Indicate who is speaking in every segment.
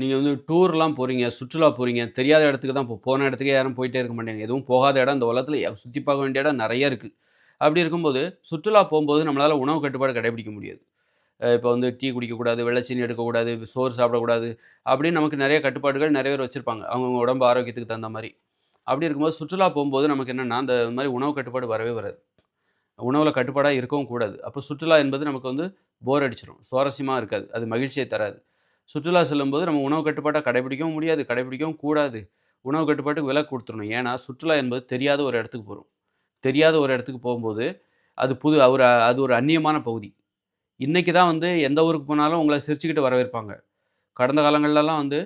Speaker 1: நீங்கள் வந்து டூர்லாம் போகிறீங்க சுற்றுலா போகிறீங்க தெரியாத இடத்துக்கு தான் போன இடத்துக்கே யாரும் போயிட்டே இருக்க மாட்டாங்க. எதுவும் போகாத இடம் இந்த உலகத்தில் சுற்றி பார்க்க வேண்டிய இடம் நிறைய இருக்குது அப்படி இருக்கும்போது சுற்றுலா போகும்போது நம்மளால் உணவு கட்டுப்பாடு கடைபிடிக்க முடியாது. இப்போ வந்து டீ குடிக்கக்கூடாது வெள்ளச்சீனி எடுக்கக்கூடாது சோறு சாப்பிடக்கூடாது அப்படின்னு நமக்கு நிறைய கட்டுப்பாடுகள் நிறைய பேர் வச்சுருப்பாங்க. அவங்கவுங்க உடம்பு ஆரோக்கியத்துக்கு தகுந்த மாதிரி. அப்படி இருக்கும்போது சுற்றுலா போகும்போது நமக்கு என்னென்னா அந்த மாதிரி உணவு கட்டுப்பாடு வரவே வராது. உணவில் கட்டுப்பாடாக இருக்கவும் கூடாது. அப்போ சுற்றுலா என்பது நமக்கு வந்து போர் அடிச்சிடும் சுவாரஸ்யமாக இருக்காது. அது மகிழ்ச்சியை தராது. சுற்றுலா செல்லும்போது நம்ம உணவு கட்டுப்பாட்டை கடைபிடிக்கவும் முடியாது கடைபிடிக்கவும் கூடாது. உணவு கட்டுப்பாட்டுக்கு விலை கொடுத்துடணும். ஏன்னா சுற்றுலா என்பது தெரியாத ஒரு இடத்துக்கு போகிறோம் தெரியாத ஒரு இடத்துக்கு போகும்போது அது புது ஒரு அது ஒரு அந்நியமான பகுதி. இன்றைக்கி தான் வந்து எந்த ஊருக்கு போனாலும் உங்களை சிரிச்சுக்கிட்டு வரவேற்பாங்க. கடந்த காலங்கள்லலாம் வந்து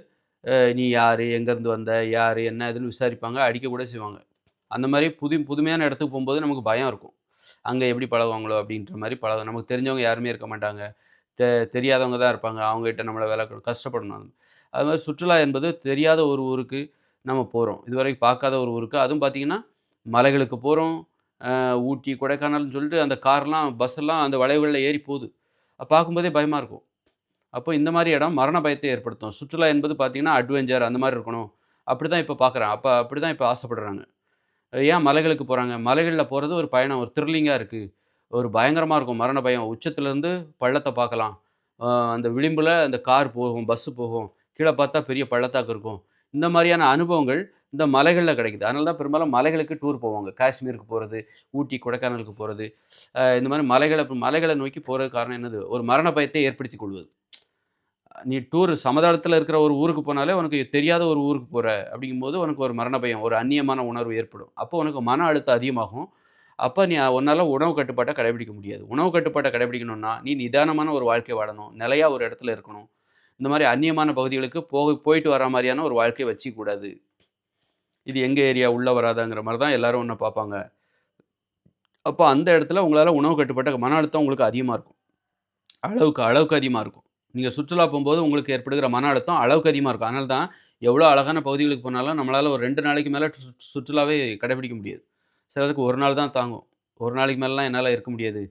Speaker 1: நீ யார் எங்கேருந்து வந்த யார் என்ன இதுன்னு விசாரிப்பாங்க அடிக்க கூட செய்வாங்க. அந்த மாதிரி புது புதுமையான இடத்துக்கு போகும்போது நமக்கு பயம் இருக்கும். அங்கே எப்படி பழகுவாங்களோ அப்படின்ற மாதிரி பழகும் நமக்கு தெரிஞ்சவங்க யாருமே இருக்க மாட்டாங்க. தெ தெரியாதவங்க தான் இருப்பாங்க. அவங்ககிட்ட நம்மளை வேலை கஷ்டப்படணும் அது. மாதிரி சுற்றுலா என்பது தெரியாத ஒரு ஊருக்கு நம்ம போகிறோம் இதுவரைக்கும் பார்க்காத ஒரு ஊருக்கு. அதுவும் பார்த்திங்கன்னா மலைகளுக்கு போகிறோம் ஊட்டி கொடைக்கானல்னு சொல்லிட்டு அந்த கார்லாம் பஸ்ஸெல்லாம் அந்த வளைவுகளில் ஏறி போகுது. பார்க்கும்போதே பயமாக இருக்கும். அப்போ இந்த மாதிரி இடம் மரண பயத்தை ஏற்படுத்தும். சுற்றுலா என்பது பார்த்திங்கன்னா அட்வென்ச்சர் அந்த மாதிரி இருக்கணும். அப்படி தான் இப்போ பார்க்குறேன் அப்போ அப்படி தான் இப்போ ஆசைப்படுறாங்க. ஏன் மலைகளுக்கு போகிறாங்க மலைகளில் போகிறது ஒரு பயணம் ஒரு த்ரில்லிங்காக இருக்குது ஒரு பயங்கரமாக இருக்கும். மரண பயம். உச்சத்துலேருந்து பள்ளத்தை பார்க்கலாம். அந்த விளிம்பில் அந்த கார் போகும் பஸ்ஸு போகும். கீழே பார்த்தா பெரிய பள்ளத்தாக்கு இருக்கும். இந்த மாதிரியான அனுபவங்கள் இந்த மலைகளில் கிடைக்குது. அதனால தான் பெரும்பாலும் மலைகளுக்கு டூர் போவாங்க. காஷ்மீருக்கு போகிறது ஊட்டி கொடைக்கானலுக்கு போகிறது இந்த மாதிரி மலைகளை மலைகளை நோக்கி போகிறது காரணம் என்னது? ஒரு மரண பயத்தை ஏற்படுத்தி கொள்வது. நீ டூர் சமதளத்தில் இருக்கிற ஒரு ஊருக்கு போனாலே உனக்கு தெரியாத ஒரு ஊருக்கு போகிற அப்படிங்கும்போது உனக்கு ஒரு மரண பயம் ஒரு அந்நியமான உணர்வு ஏற்படும். அப்போ உனக்கு மன அழுத்தம் அதிகமாகும். அப்போ நீ உன்னால் உணவு கட்டுப்பாட்டை கடைபிடிக்க முடியாது. உணவு கட்டுப்பாட்டை கடைபிடிக்கணும்னா நீ நிதானமான ஒரு வாழ்க்கை வாழணும். நிலையாக ஒரு இடத்துல இருக்கணும். இந்த மாதிரி அந்நியமான பகுதிகளுக்கு போக போயிட்டு வர மாதிரியான ஒரு வாழ்க்கையை வச்சிக்கூடாது. இது எங்கள் ஏரியா உள்ளே வராதாங்கிற மாதிரி தான் எல்லோரும் ஒன்று பார்ப்பாங்க. அப்போ அந்த இடத்துல உங்களால் உணவு கட்டுப்பட்ட மன அழுத்தம் உங்களுக்கு அதிகமாக இருக்கும். அளவுக்கு அளவுக்கு அதிகமாக இருக்கும். நீங்கள் சுற்றுலா போகும்போது உங்களுக்கு ஏற்படுகிற மன அழுத்தம் அளவுக்கு அதிகமாக இருக்கும். அதனால தான் எவ்வளோ அழகான பகுதிகளுக்கு போனாலும் நம்மளால் ஒரு ரெண்டு நாளைக்கு மேலே சுற்றுலாவே கடைபிடிக்க முடியாது. சிலருக்கு ஒரு நாள் தான் தாங்கும். ஒரு நாளைக்கு மேலாம் என்னால் இருக்க முடியாது.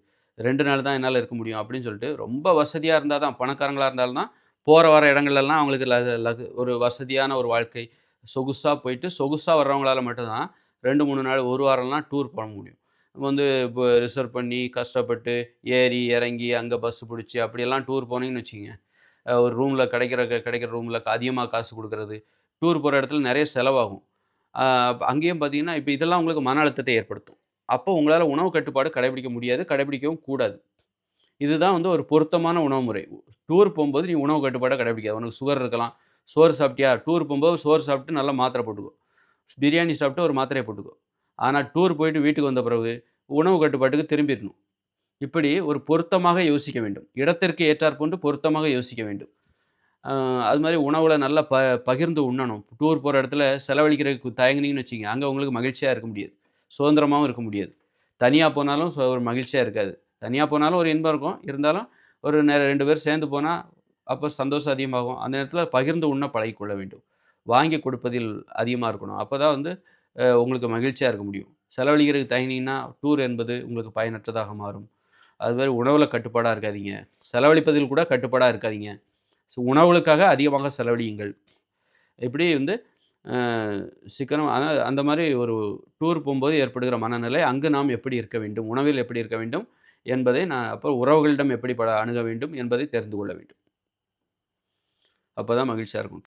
Speaker 1: ரெண்டு நாள் தான் என்னால் இருக்க முடியும் அப்படின்னு சொல்லிட்டு ரொம்ப வசதியாக இருந்தால் தான் பணக்காரங்களாக இருந்தாலும் தான் போகிற வர இடங்கள்லாம் அவங்களுக்கு லகு ஒரு வசதியான ஒரு வாழ்க்கை. சொகுசாக போயிட்டு சொகுசாக வர்றவங்களால மட்டும்தான் ரெண்டு மூணு நாள் ஒரு வாரம்லாம் டூர் போக முடியும். நம்ம வந்து இப்போ ரிசர்வ் பண்ணி கஷ்டப்பட்டு ஏறி இறங்கி அங்கே பஸ்ஸு பிடிச்சி அப்படியெல்லாம் டூர் போனீங்கன்னு வச்சுக்கோங்க. ஒரு ரூமில் கிடைக்கிற கிடைக்கிற ரூமில் அதிகமாக காசு கொடுக்குறது. டூர் போகிற இடத்துல நிறைய செலவாகும். அங்கேயும் பார்த்தீங்கன்னா இப்போ இதெல்லாம் உங்களுக்கு மன அழுத்தத்தை ஏற்படுத்தும். அப்போ உங்களால் உணவு கட்டுப்பாடு கடைபிடிக்க முடியாது கடைபிடிக்கவும் கூடாது. இதுதான் வந்து ஒரு பொருத்தமான உணவு முறை. டூர் போகும்போது நீ உணவு கட்டுப்பாடை கடைபிடிக்காது. உனக்கு சுகர் இருக்கலாம். சோறு சாப்பிட்டியா? டூர் போகும்போது சோறு சாப்பிட்டு நல்லா மாத்திரை போட்டுக்கோ. பிரியாணி சாப்பிட்டு ஒரு மாத்திரையை போட்டுக்கோ. ஆனால் டூர் போயிட்டு வீட்டுக்கு வந்த பிறகு உணவு கட்டுப்பாட்டுக்கு திரும்பிடணும். இப்படி ஒரு பொருத்தமாக யோசிக்க வேண்டும். இடத்திற்கு ஏற்றாற்போன்று பொருத்தமாக யோசிக்க வேண்டும். அது மாதிரி உணவில் நல்லா ப பகிர்ந்து உண்ணணும். டூர் போகிற இடத்துல செலவழிக்கிறதுக்கு தயங்குனீங்கன்னு வச்சுங்க அங்கே உங்களுக்கு மகிழ்ச்சியாக இருக்க முடியாது. சுதந்திரமாகவும் இருக்க முடியாது. தனியாக போனாலும் ஒரு மகிழ்ச்சியாக இருக்காது. தனியாக போனாலும் ஒரு இன்பம் இருக்கும். இருந்தாலும் ஒரு நேரம் ரெண்டு பேர் சேர்ந்து போனால் அப்போ சந்தோஷம் அதிகமாகும். அந்த நேரத்தில் பகிர்ந்து உண்ண பழகிக்கொள்ள வேண்டும். வாங்கி கொடுப்பதில் அதிகமாக இருக்கணும். அப்போ தான் வந்து உங்களுக்கு மகிழ்ச்சியாக இருக்க முடியும். செலவழிக்கிறதுக்கு தயங்கினீங்கன்னா டூர் என்பது உங்களுக்கு பயனற்றதாக மாறும். அது மாதிரி உணவில் கட்டுப்பாடாக இருக்காதிங்க. செலவழிப்பதில் கூட கட்டுப்பாடாக இருக்காதிங்க. ஸோ உணவுகளுக்காக அதிகமாக செலவழியுங்கள். இப்படி வந்து சிக்கனம் ஆனால் அந்த மாதிரி ஒரு டூர் போகும்போது ஏற்படுகிற மனநிலை அங்கு நாம் எப்படி இருக்க வேண்டும் உணவில் எப்படி இருக்க வேண்டும் என்பதை நான் அப்போ உறவுகளிடம் எப்படி பட அணுக வேண்டும் என்பதை தெரிந்து கொள்ள வேண்டும். அப்போ தான் மகிழ்ச்சியாக இருக்கும்.